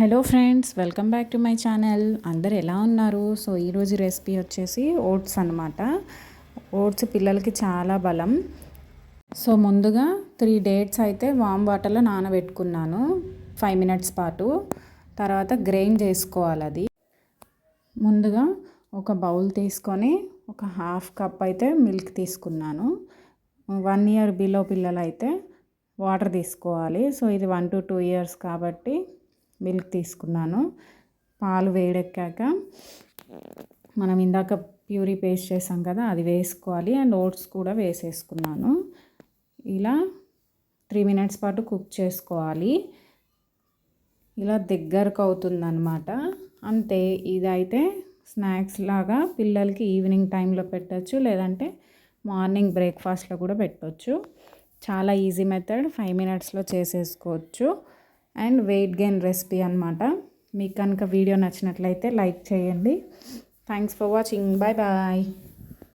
Hello friends welcome back to my channel. అందరు ఎలా ఉన్నారు? సో ఈరోజు రెసిపీ వచ్చేసి ఓట్స్ అనమాట ఓట్స్ పిల్లలకి చాలా బలం. సో ముందుగా త్రీ డేట్స్ అయితే వామ్ వాటర్లో నానబెట్టుకున్నాను. ఫైవ్ మినిట్స్ పాటు. తర్వాత గ్రైండ్ చేసుకోవాలి అది. ముందుగా ఒక బౌల్ తీసుకొని ఒక హాఫ్ కప్ అయితే మిల్క్ తీసుకున్నాను. వన్ ఇయర్ బిలో పిల్లలు అయితే వాటర్ తీసుకోవాలి. సో ఇది వన్ టు టూ ఇయర్స్ కాబట్టి మిల్క్ తీసుకున్నాను. పాలు వేడెక్కాక మనం ఇందాక ప్యూరీ పేస్ట్ చేసాం కదా అది వేసుకోవాలి. అండ్ ఓట్స్ కూడా వేసేసుకున్నాను. ఇలా త్రీ మినిట్స్ పాటు కుక్ చేసుకోవాలి. ఇలా దగ్గరకు అవుతుందన్నమాట. అంతే ఇదైతే స్నాక్స్ లాగా పిల్లలకి ఈవినింగ్ టైంలో పెట్టచ్చు లేదంటే మార్నింగ్ బ్రేక్ఫాస్ట్లో కూడా పెట్టవచ్చు చాలా ఈజీ మెథడ్ ఫైవ్ మినిట్స్లో చేసేసుకోవచ్చు. అండ్ వెయిట్ గెయిన్ రెసిపీ అనమాట మీకు కనుక వీడియో నచ్చినట్లయితే లైక్ చేయండి. Thanks for watching bye bye